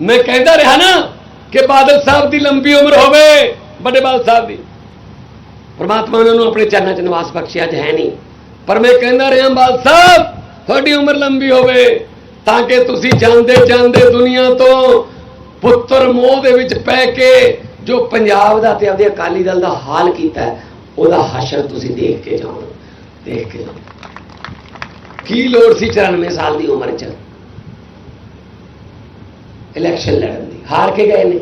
ਮੈਂ ਕਹਿੰਦਾ ਰਿਹਾ ਨਾ ਕਿ ਬਾਦਲ ਸਾਹਿਬ ਦੀ ਲੰਬੀ ਉਮਰ ਹੋਵੇ, ਵੱਡੇ ਬਾਦਲ ਸਾਹਿਬ ਦੀ। ਪਰਮਾਤਮਾ ਨੇ ਉਹਨੂੰ ਆਪਣੇ ਚਰਨਾਂ 'ਚ ਨਿਵਾਸ ਬਖਸ਼ਿਆ, ਅੱਜ ਹੈ ਨਹੀਂ। ਪਰ ਮੈਂ ਕਹਿੰਦਾ ਰਿਹਾ, ਬਾਦਲ ਸਾਹਿਬ, ਤੁਹਾਡੀ ਉਮਰ ਲੰਬੀ ਹੋਵੇ, ਤਾਂ ਕਿ ਤੁਸੀਂ ਜਾਂਦੇ ਜਾਂਦੇ ਦੁਨੀਆ ਤੋਂ ਪੁੱਤਰ ਮੋਹ ਦੇ ਵਿੱਚ ਪੈ ਕੇ ਜੋ ਪੰਜਾਬ ਦਾ ਤੇ ਆਪਦੇ ਅਕਾਲੀ ਦਲ ਦਾ ਹਾਲ ਕੀਤਾ ਉਹਦਾ ਹਸ਼ਰ ਤੁਸੀਂ ਦੇਖ ਕੇ ਜਾਓ ਦੇਖ ਕੇ ਜਾਓ ਕੀ ਲੋੜ ਸੀ 94 ਸਾਲ ਦੀ ਉਮਰ 'ਚ? ਇਲੈਕਸ਼ਨ ਲੜਨ ਦੀ। ਹਾਰ ਕੇ ਗਏ ਨੇ।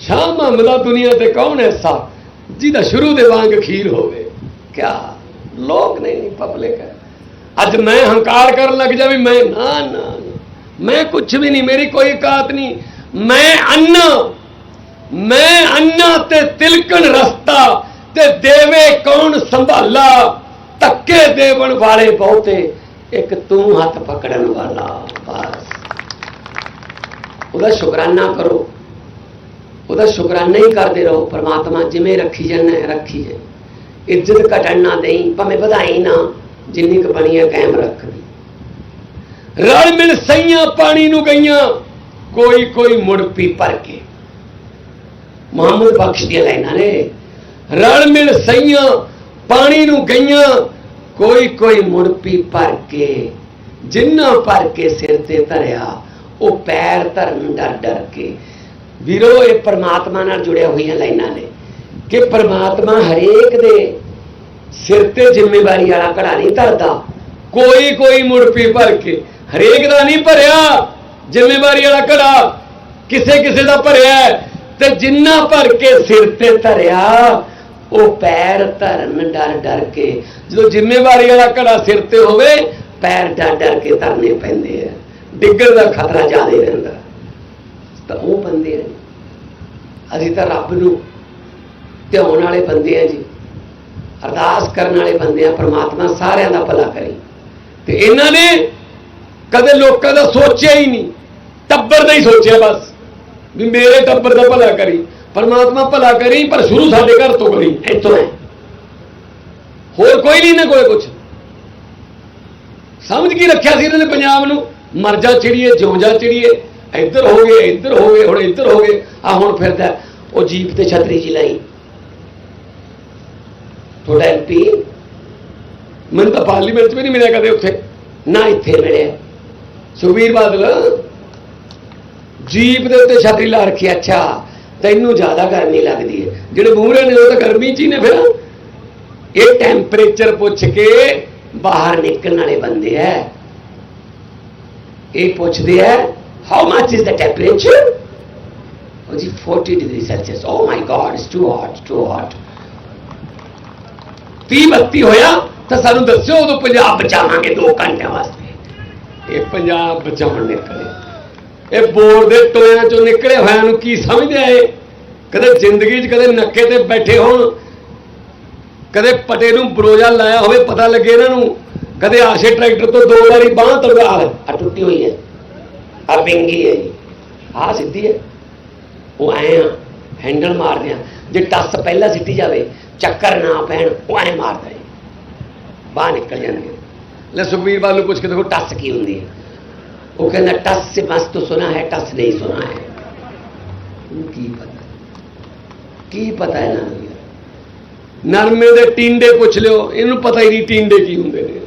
ਸ਼ਾਹ ਮੁਹੰਮਦਾ ਦੁਨੀਆ ਤੇ ਕੌਣ ਐਸਾ ਜਿਹਦਾ ਸ਼ੁਰੂ ਦੇ ਵਾਂਗ ਖੀਰ ਹੋਵੇ। ਕਿਆ ਲੋਕ ਨਹੀਂ ਪਬਲਿਕ ਹੈ। ਅੱਜ ਮੈਂ ਹੰਕਾਰ ਕਰਨ ਲੱਗ ਜਾ ਵੀ ਮੈਂ ਨਾ ਨਾ ਮੈਂ ਕੁਝ ਵੀ ਨਹੀਂ, ਮੇਰੀ ਕੋਈ ਔਕਾਤ ਨਹੀਂ। ਮੈਂ ਅੰਨਾ। ਮੈਂ ਅੰਨਾ ਤੇ ਤਿਲਕਣ ਰਸਤਾ ਤੇ ਦੇਵੇ ਕੌਣ ਸੰਭਾਲਾ? ਧੱਕੇ ਦੇਵਣ ਵਾਲੇ ਬਹੁਤੇ, ਇੱਕ ਤੂੰ ਹੱਥ ਪਕੜਨ ਵਾਲਾ। ਉਹਦਾ ਸ਼ੁਕਰਾਨਾ ਕਰੋ। ਉਹਦਾ ਸ਼ੁਕਰਾਨਾ ਹੀ ਕਰਦੇ ਰਹੋ, ਪ੍ਰਮਾਤਮਾ ਜਿਵੇਂ ਰੱਖੀ ਜਾਣਾ ਰੱਖੀ ਜੇ ਇੱਜ਼ਤ ਘਟਣ ਨਾ ਦੇਈ, ਭਾਵੇਂ ਵਧਾਈ ਨਾ, ਜਿੰਨੀ ਕੁ ਬਣੀ ਹੈ, ਕਾਇਮ ਰੱਖਣੀ। ਰਲ ਮਿਲ ਸਈਆਂ ਪਾਣੀ ਨੂੰ ਗਈਆਂ ਕੋਈ ਕੋਈ ਮੁੜ ਪੀ ਭਰ ਕੇ। ਮੁਹੰਮਦ ਬਖਸ਼ ਦੀਆਂ ਲਾਈਨਾਂ ਨੇ। ਰਲ ਮਿਲ ਸਈਆਂ ਪਾਣੀ ਨੂੰ ਗਈਆਂ ਕੋਈ ਕੋਈ ਮੁੜ ਪੀ ਭਰ ਕੇ। ਜਿੰਨਾ ਭਰ ਕੇ ਸਿਰ ਤੇ ਧਰਿਆ ਉਹ ਪੈਰ ਧਰਨ ਡਰ ਡਰ ਕੇ। ਵੀਰੋ, ਇਹ ਪਰਮਾਤਮਾ ਨਾਲ ਜੁੜਿਆ ਹੋਈਆਂ ਲਾਈਨਾਂ ਨੇ ਕਿ ਪਰਮਾਤਮਾ ਹਰੇਕ ਦੇ ਸਿਰ ਤੇ ਜ਼ਿੰਮੇਵਾਰੀ ਵਾਲਾ ਘੜਾ ਨਹੀਂ ਧਰਦਾ। ਕੋਈ ਕੋਈ ਮੁੜ ਪੀ ਭਰ ਕੇ। ਹਰੇਕ ਦਾ ਨਹੀਂ ਭਰਿਆ। ਜ਼ਿੰਮੇਵਾਰੀ ਵਾਲਾ ਘੜਾ ਕਿਸੇ ਕਿਸੇ ਦਾ ਭਰਿਆ ਤੇ ਜਿੰਨਾ ਭਰ ਕੇ ਸਿਰ ਤੇ ਧਰਿਆ, ਉਹ ਪੈਰ ਧਰਨ ਡਰ ਡਰ ਕੇ। ਜਦੋਂ ਜ਼ਿੰਮੇਵਾਰੀ ਵਾਲਾ ਘੜਾ ਸਿਰ ਤੇ ਹੋਵੇ, ਪੈਰ ਡਰ ਡਰ ਕੇ ਧਰਨੇ ਪੈਂਦੇ ਆ। ਡਿੱਗਣ ਦਾ ਖਤਰਾ ਜ਼ਿਆਦਾ ਰਹਿੰਦਾ। ਤਾਂ ਉਹ ਬੰਦੇ ਨੇ ਅਸੀਂ ਤਾਂ ਰੱਬ ਨੂੰ ਧਿਆਉਣ ਵਾਲੇ ਬੰਦੇ ਆ ਜੀ ਅਰਦਾਸ ਕਰਨ ਵਾਲੇ ਬੰਦੇ ਆ ਪ੍ਰਮਾਤਮਾ ਸਾਰਿਆਂ ਦਾ ਭਲਾ ਕਰੀ। ਤੇ ਇਹਨਾਂ ਨੇ ਕਦੇ ਲੋਕਾਂ ਦਾ ਸੋਚਿਆ ਹੀ ਨਹੀਂ ਟੱਬਰ ਦਾ ਹੀ ਸੋਚਿਆ ਬਸ ਵੀ ਮੇਰੇ ਟੱਬਰ ਦਾ ਭਲਾ ਕਰੀ ਪਰਮਾਤਮਾ ਭਲਾ ਕਰੀ ਪਰ ਸ਼ੁਰੂ ਸਾਡੇ ਘਰ ਤੋਂ ਕਰੀ। ਇੱਥੋਂ ਹੈ। ਹੋਰ ਕੋਈ ਨਹੀਂ ਨਾ ਕੋਈ ਕੁਛ। ਸਮਝ ਕੀ ਰੱਖਿਆ ਸੀ ਇਹਨਾਂ ਨੇ ਪੰਜਾਬ ਨੂੰ? ਮਰ ਜਾ ਚਿੜੀਏ, ਜਿਉਂ ਜਾ ਚਿੜੀਏ। ਇੱਧਰ ਹੋ ਗਏ, ਇੱਧਰ ਹੋ ਗਏ, ਹੁਣ ਇੱਧਰ ਹੋ ਗਏ। ਆ ਹੁਣ ਫਿਰਦਾ ਉਹ ਜੀਪ ਤੇ ਛਤਰੀ ਜੀ ਲਾਈ। ਤੁਹਾਡਾ ਐਮਪੀ ਮੈਨੂੰ ਤਾਂ ਪਾਰਲੀਮੈਂਟ 'ਚ ਵੀ ਨਹੀਂ ਮਿਲਿਆ ਕਦੇ ਉੱਥੇ। ਨਾ ਇੱਥੇ ਮਿਲਿਆ। ਸੁਖਬੀਰ ਬਾਦਲ, ਜੀਪ ਦੇ ਉੱਤੇ ਛਤਰੀ ਲਾ ਰੱਖੀ ਅੱਛਾ, ਤੈਨੂੰ ਜ਼ਿਆਦਾ ਗਰਮੀ ਲੱਗਦੀ ਹੈ। ਜਿਹੜੇ ਮੂਹਰੇ ਨੇ, ਉਹ ਤਾਂ ਗਰਮੀ 'ਚ ਹੀ ਨੇ ਫਿਰ। ਇਹ ਟੈਂਪਰੇਚਰ ਪੁੱਛ ਕੇ ਬਾਹਰ ਨਿਕਲਣ ਵਾਲੇ ਬੰਦੇ ਐ ਇਹ ਪੁੱਛਦੇ ਹੈ how much is the temperature ਉਹ ਜੀ 40 degree Celsius oh my god it's too hot too hot 30 32 ਹੋਇਆ ਤਾਂ ਸਾਨੂੰ ਦੱਸਿਓ ਉਦੋਂ ਪੰਜਾਬ ਬਚਾਵਾਂਗੇ 2 ਘੰਟਿਆਂ ਵਾਸਤੇ। ਇਹ ਪੰਜਾਬ ਬਚਾਉਣ ਨਿਕਲੇ। ਇਹ ਬੋਰ ਦੇ ਟੋਇਆਂ ਚੋਂ ਨਿਕਲੇ ਹੋਇਆਂ ਨੂੰ ਕੀ ਸਮਝਦੇ ਆ ਕਦੇ ਜ਼ਿੰਦਗੀ 'ਚ ਕਦੇ ਨੱਕੇ ਤੇ ਬੈਠੇ ਹੋਣ, ਕਦੇ ਪਟੇ ਨੂੰ ਬਰੋਜਾ ਲਾਇਆ ਹੋਵੇ, ਪਤਾ ਲੱਗੇ ਇਹਨਾਂ ਨੂੰ। ਕਦੇ ਆਸ਼ੇ ਟਰੈਕਟਰ ਤੋਂ ਦੋ ਵਾਰੀ ਬਾਹ ਤੜਵਾ ਆ ਟੁੱਟੀ ਹੋਈ ਹੈ। ਆ ਪਿੰਗੀ ਹੈ ਆ ਸਿੱਧੀ ਹੈ। ਉਹ ਐ ਆ ਹੈਂਡਲ ਮਾਰਦੇ ਆ। ਜੇ ਟੱਸ ਪਹਿਲਾਂ ਸਿੱਟੀ ਜਾਵੇ, ਚੱਕਰ ਨਾ ਪੈਣ, ਉਹ ਐ ਮਾਰਦਾ ਹੈ। ਬਾਹਰ ਨਿਕਲ ਜਾਂਦੇ ਲੈ ਸੁਖਬੀਰ ਬਾਲ ਨੂੰ ਪੁੱਛ ਕੇ ਦੇਖੋ, ਟੱਸ ਕੀ ਹੁੰਦੀ ਹੈ? ਉਹ ਕਹਿੰਦਾ, ਟੱਸ ਸੇ ਬਸ ਤੋਂ ਸੁਣਾ ਹੈ, ਟੱਸ ਨਹੀਂ ਸੁਣਾ ਹੈ। ਉਹਨੂੰ ਕੀ ਪਤਾ? ਕੀ ਪਤਾ ਇਹਨਾਂ ਨੂੰ ਨਰਮੇ ਦੇ ਟਿੰਡੇ ਪੁੱਛ ਲਿਓ। ਇਹਨੂੰ ਪਤਾ ਹੀ ਨਹੀਂ ਟਿੰਡੇ ਕੀ ਹੁੰਦੇ ਨੇ।